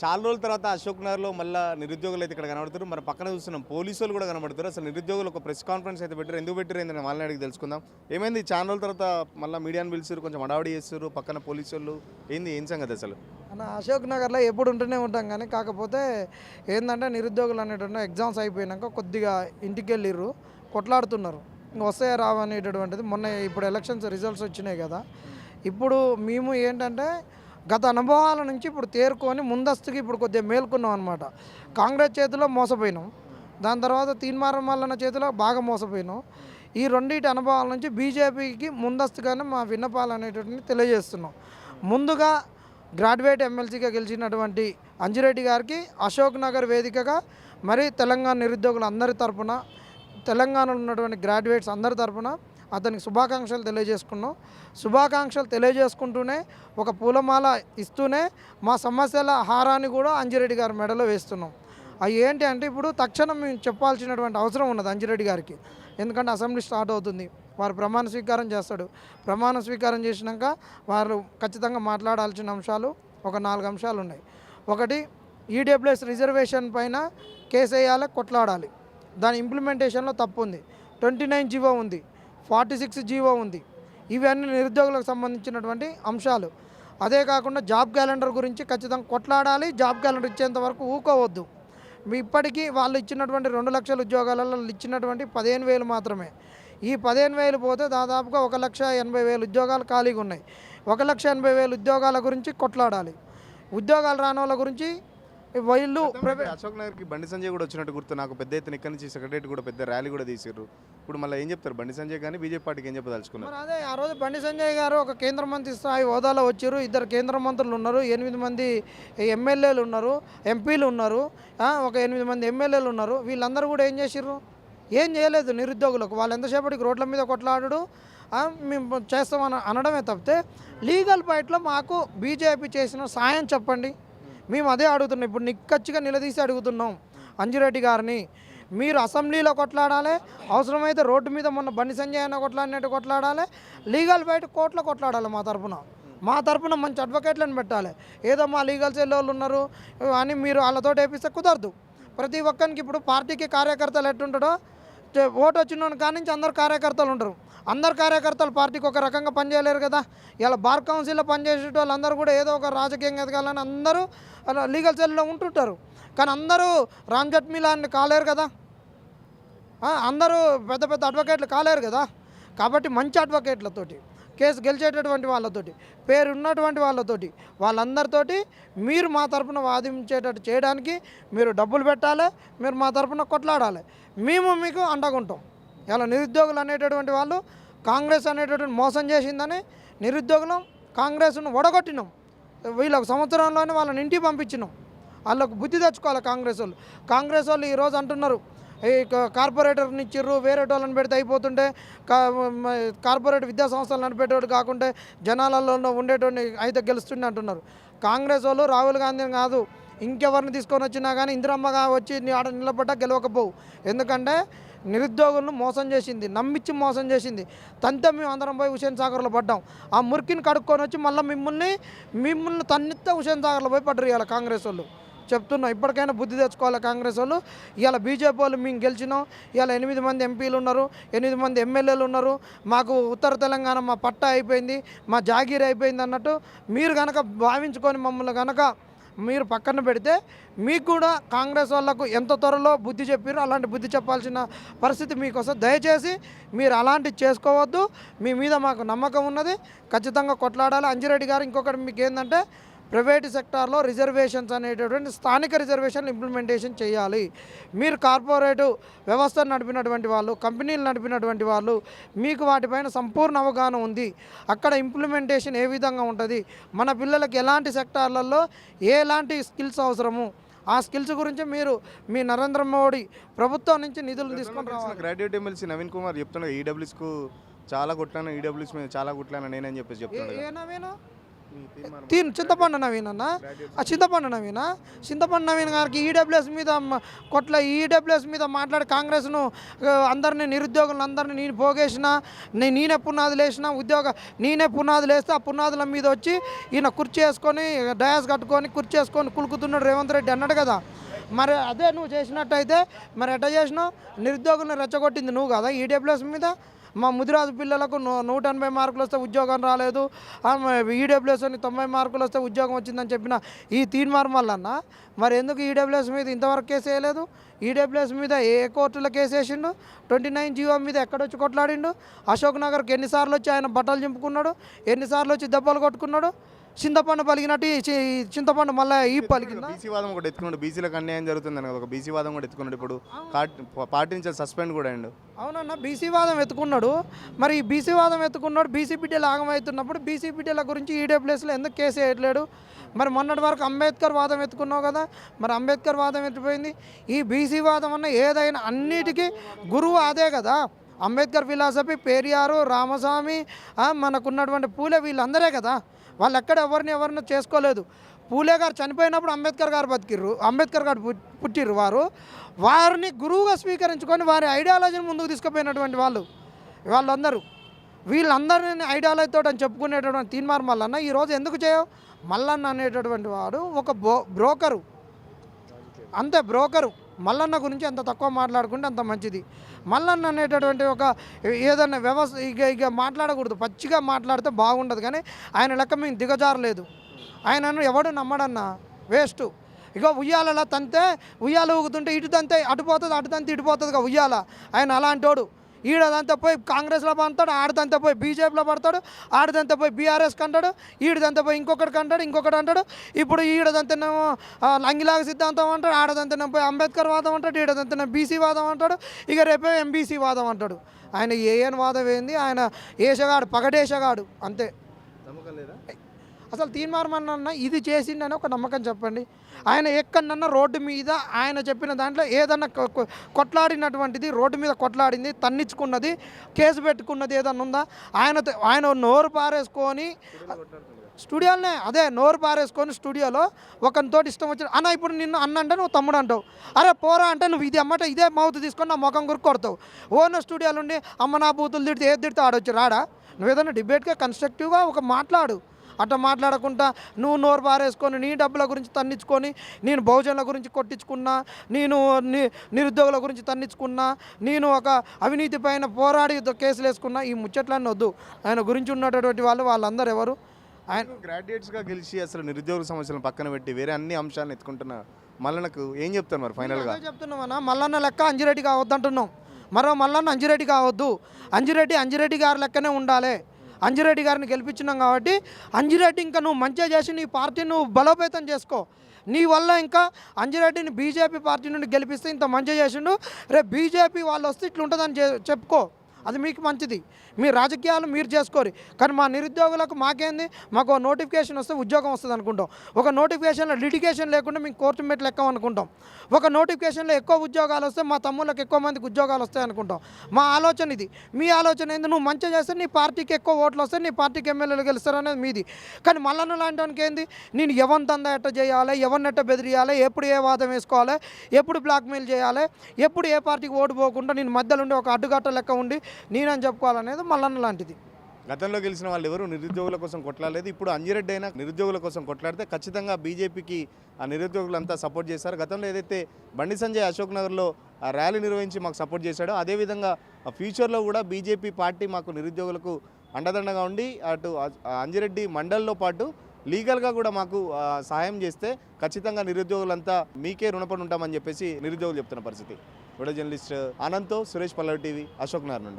చాలా రోజుల తర్వాత అశోక్ నగర్లో మళ్ళీ నిరుద్యోగులు అయితే ఇక్కడ కనబడుతారు మరి పక్కన చూస్తున్నాం పోలీసులు కూడా కనబడుతారు అసలు నిరుద్యోగులు ఒక ప్రెస్ కాన్ఫరెన్స్ అయితే పెట్టారు. ఎందుకు పెట్టారు ఏంటని వాళ్ళని అడిగి తెలుసుకుందాం. ఏమైంది? చాలా రోజుల తర్వాత మళ్ళీ మీడియాను పిలిచారు కొంచెం అడావడి చేస్తారు పక్కన పోలీసులు ఏంది? ఏం సంగతి అసలు? అన్న అశోక్ నగర్లో ఎప్పుడు ఉంటూనే ఉంటాం కానీ కాకపోతే ఏంటంటే నిరుద్యోగులు అనేటువంటి ఎగ్జామ్స్ అయిపోయినాక కొద్దిగా ఇంటికి వెళ్ళిర్రు కొట్లాడుతున్నారు. వస్తాయా రావనేటటువంటిది మొన్న ఇప్పుడు ఎలక్షన్స్ రిజల్ట్స్ వచ్చినాయి కదా. ఇప్పుడు మేము ఏంటంటే గత అనుభవాల నుంచి ఇప్పుడు తేరుకొని ముందస్తుకి ఇప్పుడు కొద్దిగా మేల్కొన్నాం అనమాట కాంగ్రెస్ చేతిలో మోసపోయినాం. దాని తర్వాత తీన్మారం మల్లన్న చేతిలో బాగా మోసపోయినాం. ఈ రెండింటి అనుభవాల నుంచి బీజేపీకి ముందస్తుగానే మా విన్నపాలు అనేటువంటిది తెలియజేస్తున్నాం. ముందుగా గ్రాడ్యుయేట్ ఎమ్మెల్సీగా గెలిచినటువంటి అంజిరెడ్డి గారికి అశోక్ నగర్ వేదికగా మరి తెలంగాణ నిరుద్యోగులు అందరి తరపున తెలంగాణలో ఉన్నటువంటి గ్రాడ్యుయేట్స్ అందరి తరపున అతనికి శుభాకాంక్షలు తెలియజేసుకున్నాం. శుభాకాంక్షలు తెలియజేసుకుంటూనే ఒక పూలమాల ఇస్తూనే మా సమస్యల హారాన్ని కూడా అంజిరెడ్డి గారి మెడలో వేస్తున్నాం. అవి ఏంటి అంటే ఇప్పుడు తక్షణం మేము చెప్పాల్సినటువంటి అవసరం ఉన్నది అంజిరెడ్డి గారికి. ఎందుకంటే అసెంబ్లీ స్టార్ట్ అవుతుంది. వారు ప్రమాణ స్వీకారం చేస్తాడు. ప్రమాణ స్వీకారం చేసినాక వారు ఖచ్చితంగా మాట్లాడాల్సిన అంశాలు ఒక నాలుగు అంశాలు ఉన్నాయి. ఒకటి ఈడబ్ల్యూఎస్ రిజర్వేషన్ పైన కేసు వేయాలి కొట్లాడాలి. దాని ఇంప్లిమెంటేషన్లో తప్పు ఉంది. ట్వంటీ నైన్ జీవో ఉంది. ఫార్టీ సిక్స్ జీవో ఉంది. ఇవన్నీ నిరుద్యోగులకు సంబంధించినటువంటి అంశాలు. అదే కాకుండా జాబ్ క్యాలెండర్ గురించి ఖచ్చితంగా కొట్లాడాలి జాబ్ క్యాలెండర్ ఇచ్చేంత వరకు ఊకోవద్దు. మీ ఇప్పటికీ వాళ్ళు ఇచ్చినటువంటి రెండు లక్షల ఉద్యోగాలలో ఇచ్చినటువంటి పదిహేను వేలు మాత్రమే. ఈ పదిహేను వేలు పోతే దాదాపుగా ఒక లక్ష ఎనభై వేలు ఉద్యోగాలు ఖాళీగా ఉన్నాయి. ఒక లక్ష ఎనభై వేలు ఉద్యోగాల గురించి కొట్లాడాలి. ఉద్యోగాలు రాని వాళ్ళ గురించి వీళ్ళు అశోక్ నగర్కి బండి సంజయ్ కూడా వచ్చినట్టు గుర్తు. నాకు పెద్ద ఎత్తున ఇక్కడి నుంచి సెక్రటరీ కూడా పెద్ద ర్యాలీ కూడా తీసారు ఇప్పుడు మళ్ళీ ఏం చెప్తారు? బండి సంజయ్ కానీ బీజేపీ పార్టీకి ఏం చెప్పదలుచుకున్నారు? అదే ఆ రోజు బండి సంజయ్ గారు ఒక కేంద్ర మంత్రి స్థాయి హోదాలో వచ్చారు. ఇద్దరు కేంద్ర మంత్రులు ఉన్నారు. ఎనిమిది మంది ఎమ్మెల్యేలు ఉన్నారు ఎంపీలు ఉన్నారు. ఒక ఎనిమిది మంది ఎమ్మెల్యేలు ఉన్నారు. వీళ్ళందరూ కూడా ఏం చేసిర్రు? ఏం చేయలేదు నిరుద్యోగులకు. వాళ్ళు ఎంతసేపటికి రోడ్ల మీద కొట్లాడు మేము చేస్తామని అనడమే తప్పితే లీగల్ ఫైట్లో మాకు బీజేపీ చేసిన సాయం చెప్పండి. మేము అదే అడుగుతున్నాం. ఇప్పుడు నిక్కచ్చిగా నిలదీసి అడుగుతున్నాం అంజిరెడ్డి గారిని. మీరు అసెంబ్లీలో కొట్లాడాలి అవసరమైతే రోడ్డు మీద మొన్న బండి సంజయ్ అన్న కొట్లాడినట్టు కొట్లాడాలి లీగల్ బయట కోర్టులో కొట్లాడాలి మా తరపున. మా తరపున మంచి అడ్వకేట్లను పెట్టాలి. ఏదో మా లీగల్ సెల్ వాళ్ళు ఉన్నారు అని మీరు వాళ్ళతో వేపిస్తే కుదరదు. ప్రతి ఒక్కరికి ఇప్పుడు పార్టీకి కార్యకర్తలు ఎట్టుంటాడో ఓటు వచ్చిన కాడి నుంచి అందరు కార్యకర్తలు ఉంటారు అందరు కార్యకర్తలు పార్టీకి ఒక రకంగా పనిచేయలేరు కదా. ఇలా బార్ కౌన్సిల్లో పనిచేసే వాళ్ళందరూ కూడా ఏదో ఒక రాజకీయంగా ఎదగాలని అందరూ అలా లీగల్ సెల్లో ఉంటుంటారు. కానీ అందరూ రామ్ జట్మీలాన్ని కాలేరు కదా. అందరూ పెద్ద పెద్ద అడ్వకేట్లు కాలేరు కదా. కాబట్టి మంచి అడ్వకేట్లతోటి కేసు గెలిచేటటువంటి వాళ్ళతోటి పేరు ఉన్నటువంటి వాళ్ళతోటి వాళ్ళందరితోటి మీరు మా తరపున వాదించేటట్టు చేయడానికి మీరు డబ్బులు పెట్టాలి మీరు మా తరపున కొట్లాడాలి. మేము మీకు అండగుంటాం. ఇలా నిరుద్యోగులు అనేటటువంటి వాళ్ళు కాంగ్రెస్ అనేటటువంటి మోసం చేసిందని నిరుద్యోగులం కాంగ్రెస్ను ఒడగొట్టినాం. వీళ్ళ సంవత్సరంలోనే వాళ్ళని ఇంటికి పంపించినాం. వాళ్ళకు బుద్ధి తెచ్చుకోవాలి కాంగ్రెస్ వాళ్ళు. కాంగ్రెస్ వాళ్ళు ఈరోజు అంటున్నారు ఈ క- కార్పొరేటర్ని ఇచ్చిర్రు వేరే వాళ్ళని పెడితే అయిపోతుంటే కార్పొరేట్ విద్యా సంస్థలు నడిపేటోడు కాకుంటే జనాలలో ఉండేటోడిని అయితే గెలుస్తుండే అంటున్నారు. కాంగ్రెస్ వాళ్ళు రాహుల్ గాంధీని కాదు ఇంకెవరిని తీసుకొని వచ్చినా కానీ ఇందిరమ్మగా వచ్చి నీ ఆడ నిలబడ్డా గెలవకపోవు. ఎందుకంటే నిరుద్యోగులను మోసం చేసింది నమ్మించి మోసం చేసింది. తంతే మేము అందరం పోయి హుసేన్ సాగర్లో పడ్డాం. ఆ మురికిని కడుక్కొని వచ్చి మళ్ళీ మిమ్మల్ని మిమ్మల్ని తన్నితే హుసేన్ సాగర్లో పోయి పడ్డరు ఇవాళ కాంగ్రెస్ వాళ్ళు. చెప్తున్నా ఇప్పటికైనా బుద్ధి తెచ్చుకోవాలి కాంగ్రెస్ వాళ్ళు? ఇవాళ బీజేపీ వాళ్ళు మేము గెలిచినాం. ఇవాళ ఎనిమిది మంది ఎంపీలు ఉన్నారు ఎనిమిది మంది ఎమ్మెల్యేలు ఉన్నారు. మాకు ఉత్తర తెలంగాణ మా పట్టా అయిపోయింది మా జాగీర్ అయిపోయింది అన్నట్టు మీరు కనుక భావించుకొని మమ్మల్ని కనుక మీరు పక్కన పెడితే మీకు కూడా కాంగ్రెస్ వాళ్ళకు ఎంత త్వరలో బుద్ధి చెప్పారో అలాంటి బుద్ధి చెప్పాల్సిన పరిస్థితి మీకోసం. దయచేసి మీరు అలాంటివి చేసుకోవద్దు. మీ మీద మాకు నమ్మకం ఉన్నది. ఖచ్చితంగా కొట్లాడాలి. అంజిరెడ్డి గారు ఇంకొకటి మీకు ఏంటంటే ప్రైవేట్ సెక్టార్లో రిజర్వేషన్స్ అనేటటువంటి స్థానిక రిజర్వేషన్లు ఇంప్లిమెంటేషన్ చేయాలి. మీరు కార్పొరేటు వ్యవస్థను నడిపినటువంటి వాళ్ళు కంపెనీలు నడిపినటువంటి వాళ్ళు మీకు వాటిపైన సంపూర్ణ అవగాహన ఉంది. అక్కడ ఇంప్లిమెంటేషన్ ఏ విధంగా ఉంటుంది? మన పిల్లలకి ఎలాంటి సెక్టార్లలో ఎలాంటి స్కిల్స్ అవసరము? ఆ స్కిల్స్ గురించి మీరు మీ నరేంద్ర మోడీ ప్రభుత్వం నుంచి నిధులు తీసుకొని రావాలి. గ్రాడ్యుయేట్ ఎమ్మెల్సీ నవీన్ కుమార్ చెప్తున్నాడు ఈడబ్ల్యూస్కు చాలా కొట్లాను ఈడబ్ల్యూస్ మీద చాలా కొట్లాను నేనని చెప్పేసి. ఏ నవీను? తీన్ చింతపండు నవీన్ అన్న? ఆ చింతపండు నవీన? చింతపండు నవీన్ గారికి ఈడబ్ల్యూఎస్ మీద కొట్ల ఈడబ్ల్యూఎస్ మీద మాట్లాడి కాంగ్రెస్ను అందరినీ నిరుద్యోగులను అందరినీ నేను పోగేసిన నేను నేనే పునాదులు వేసిన ఉద్యోగ నేనే పునాదులు వేస్తే ఆ పునాదుల మీద వచ్చి ఈయన కుర్చీ వేసుకొని డయాస్ కట్టుకొని కుర్చీ వేసుకొని కులుకుతున్నాడు రేవంత్ రెడ్డి అన్నాడు కదా. మరి అదే నువ్వు చేసినట్టయితే మరి ఎట్లా చేసినావు? నిరుద్యోగులను రెచ్చగొట్టింది నువ్వు కదా ఈడబ్ల్యూఎస్ మీద? మా ముదిరాజు పిల్లలకు నూ- నూట ఎనభై మార్కులు వస్తే ఉద్యోగం రాలేదు. ఈడబ్ల్యూఎస్ అని తొంభై మార్కులు వస్తే ఉద్యోగం వచ్చిందని చెప్పిన ఈ తీన్మార్ మల్లన్న మరి ఎందుకు ఈడబ్ల్యూఎస్ మీద ఇంతవరకు కేసు వేయలేదు? ఈడబ్ల్యూఎస్ మీద ఏ కోర్టులో కేసు వేసిండు? ట్వంటీ నైన్ జీవో మీద ఎక్కడొచ్చి కొట్లాడిండు? అశోక్ నగర్కి ఎన్నిసార్లు వచ్చి ఆయన బట్టలు చింపుకున్నాడు? ఎన్నిసార్లు వచ్చి దెబ్బలు కొట్టుకున్నాడు? చింతపండు ఈ చింతపండు మళ్ళీ ఈ పలికిందా? బీసీ వాదం ఒకటి ఎత్తుకున్నాడు. బీసీలకు అన్యాయం జరుగుతుందని కదా ఒక బీసీ వాదం కూడా ఎత్తుకున్నాడు ఇప్పుడు. పార్టీ- నుంచి సస్పెండ్ కూడా అయ్యిండు. అవునన్న బీసీ వాదం ఎత్తుకున్నాడు. మరి ఈ బీసీ వాదం ఎత్తుకున్నాడు బీసీ బిడ్డలు ఆగమవుతున్నప్పుడు బీసీ బిడ్డల గురించి ఈడబ్ల్యూఎస్లో ఎందుకు కేసు వేయట్లేడు? మరి మొన్నటి వరకు అంబేద్కర్ వాదం ఎత్తుకున్నావు కదా మరి అంబేద్కర్ వాదం ఎత్తిపోయింది. ఈ బీసీ వాదం అన్న ఏదైనా అన్నిటికీ గురువు అదే కదా. అంబేద్కర్ ఫిలాసఫీ పెరియారు రామస్వామి మనకున్నటువంటి పూలే వీళ్ళందరే కదా. వాళ్ళు ఎక్కడ ఎవరిని ఎవరిని చేసుకోలేదు. పూలే గారు చనిపోయినప్పుడు అంబేద్కర్ గారు బతికిర్రు అంబేద్కర్ గారు పుట్టిర్రు వారు. వారిని గురువుగా స్వీకరించుకొని వారి ఐడియాలజీని ముందుకు తీసుకుపోయినటువంటి వాళ్ళు వాళ్ళందరూ. వీళ్ళందరినీ ఐడియాలజీతో అని చెప్పుకునేటటువంటి తీన్మార్ మల్లన్న ఈరోజు ఎందుకు చేయవు? మల్లన్న అనేటటువంటి వాడు ఒక బో బ్రోకరు. అంతే బ్రోకరు. మల్లన్న గురించి ఎంత తక్కువ మాట్లాడుకుంటే అంత మంచిది. మల్లన్న అనేటటువంటి ఒక ఏదైనా వ్యవస్థ ఇక ఇక మాట్లాడకూడదు. పచ్చిగా మాట్లాడితే బాగుండదు. కానీ ఆయన లెక్క మేము దిగజారలేదు. ఆయనను ఎవడు నమ్మడన్నా? వేస్ట్. ఇక ఉయ్యాలలో తంతే ఉయ్యాల ఊగుతుంటే ఇటు తంతే అటు పోతుంది అటు తంతే ఇటు పోతుంది ఉయ్యాల. ఆయన అలాంటోడు. ఈడదంతా పోయి కాంగ్రెస్లో పడతాడు ఆడదంతా పోయి బీజేపీలో పడతాడు ఆడదంతా పోయి బీఆర్ఎస్ కంటాడు ఈడదంతా పోయి ఇంకొకటి కంటాడు ఇంకొకటి అంటాడు. ఇప్పుడు ఈడదంతనేమో లంగిలాగ సిద్ధాంతం అంటాడు ఆడదంతనే పోయి అంబేద్కర్ వాదం అంటాడు ఈడదంతనే బీసీ వాదం అంటాడు ఇక రేపే ఎంబీసీ వాదం అంటాడు. ఆయన ఏఎన్ వాదం ఏంది? ఆయన ఏషగాడు పగడేషగాడు అంతే. నమ్మకం అసలు తీర్మానం ఇది చేసిండని ఒక నమ్మకం చెప్పండి. ఆయన ఎక్కడన్నా రోడ్డు మీద ఆయన చెప్పిన దాంట్లో ఏదన్నా కొట్లాడినటువంటిది రోడ్డు మీద కొట్లాడింది తన్నించుకున్నది కేసు పెట్టుకున్నది ఏదన్నా ఉందా? ఆయన ఆయన నోరు పారేసుకొని స్టూడియోలోనే అదే నోరు పారేసుకొని స్టూడియోలో ఒకరితోటి ఇష్టం వచ్చిన అన్న ఇప్పుడు నిన్ను అన్న అంటే నువ్వు తమ్ముడు అంటావు. అరే పోరా అంటే నువ్వు ఇది అమ్మట ఇదే మౌత్ తీసుకొని నా ముఖం గురికి కొడతావు. ఓన స్టూడియోలో ఉండి అమ్మ నా బూతులు తిడితే ఏది తిడితే ఆడొచ్చు రాడా? నువ్వు ఏదైనా డిబేట్గా కన్స్ట్రక్టివ్గా ఒక మాట్లాడు. అట్లా మాట్లాడకుండా నువ్వు నోరు పారేసుకొని నీ డబ్బుల గురించి తన్నించుకొని నేను బహుజనుల గురించి కొట్టించుకున్నా నేను నిరుద్యోగుల గురించి తన్నించుకున్నా నేను ఒక అవినీతి పైన పోరాడి కేసులు వేసుకున్నా ఈ ముచ్చట్లన్నీ వద్దు. ఆయన గురించి ఉన్నటువంటి వాళ్ళు వాళ్ళందరూ ఎవరు? ఆయన గ్రాడ్యుయేట్స్గా గెలిచి అసలు నిరుద్యోగ సమస్యలను పక్కన పెట్టి వేరే అన్ని అంశాలను ఎత్తుకుంటున్న మళ్ళీ ఏం చెప్తారు మరి ఫైనల్గా? చెప్తున్నామన్నా మల్లన్న లెక్క అంజిరెడ్డి కావద్దు అంటున్నాం మరో మల్లన్న అంజిరెడ్డి కావద్దు. అంజిరెడ్డి అంజిరెడ్డి గారి లెక్కనే ఉండాలి. అంజిరెడ్డి గారిని గెలిపించినాం కాబట్టి అంజిరెడ్డి ఇంకా నువ్వు మంచిగా చేసి నీ పార్టీ నువ్వు బలోపేతం చేసుకో. నీ వల్ల ఇంకా అంజిరెడ్డిని బీజేపీ పార్టీ నుండి గెలిపిస్తే ఇంత మంచిగా చేసిండు. రేపు బీజేపీ వాళ్ళు వస్తే ఇట్లుంటుందని చె- చెప్పుకో. అది మీకు మంచిది. మీ రాజకీయాలు మీరు చేసుకోరు. కానీ మా నిరుద్యోగులకు మాకేంది? మాకు నోటిఫికేషన్ వస్తే ఉద్యోగం వస్తుంది అనుకుంటాం. ఒక నోటిఫికేషన్లో లిటిగేషన్ లేకుండా మేము కోర్టు మెట్లు ఎక్కం అనుకుంటాం. ఒక నోటిఫికేషన్లో ఎక్కువ ఉద్యోగాలు వస్తే మా తమ్ముళ్ళకి ఎక్కువ మందికి ఉద్యోగాలు వస్తాయి అనుకుంటాం. మా ఆలోచన ఇది. మీ ఆలోచన ఏంది? నువ్వు మంచిగా చేస్తే నీ పార్టీకి ఎక్కువ ఓట్లు వస్తాయి నీ పార్టీకి ఎమ్మెల్యేలు గెలుస్తారనేది మీది. కానీ మల్లన్న లాంటి ఏంది? నేను ఎవరిని దందా ఎట్ట చేయాలి? ఎవరిని ఎట్ట బెదిరియాలి? ఎప్పుడు ఏ వాదం వేసుకోవాలి? ఎప్పుడు బ్లాక్మెయిల్ చేయాలి? ఎప్పుడు ఏ పార్టీకి ఓటు పోకుండా నేను మధ్యలో ఉండి ఒక అడ్డుగట్ట లెక్క ఉండి నేనని చెప్పుకోవాలనేది మల్లన్న లాంటిది. గతంలో గెలిచిన వాళ్ళు ఎవరు? నిరుద్యోగుల కోసం కొట్లాడలేదు. ఇప్పుడు అంజిరెడ్డి అయినా నిరుద్యోగుల కోసం కొట్లాడితే ఖచ్చితంగా బీజేపీకి ఆ నిరుద్యోగులంతా సపోర్ట్ చేశారు. గతంలో ఏదైతే బండి సంజయ్ అశోక్ నగర్లో ర్యాలీ నిర్వహించి మాకు సపోర్ట్ చేశాడో అదేవిధంగా ఫ్యూచర్లో కూడా బీజేపీ పార్టీ మాకు నిరుద్యోగులకు అండదండగా ఉండి అటు అంజిరెడ్డి మండల్లో పాటు లీగల్గా కూడా మాకు సహాయం చేస్తే ఖచ్చితంగా నిరుద్యోగులంతా మీకే రుణపడి ఉంటామని చెప్పేసి నిరుద్యోగులు చెప్తున్న పరిస్థితి. వీడియో జర్నలిస్ట్ ఆనంద్తో సురేష్ పల్లవి టీవీ అశోక్ నగర్ నుండి.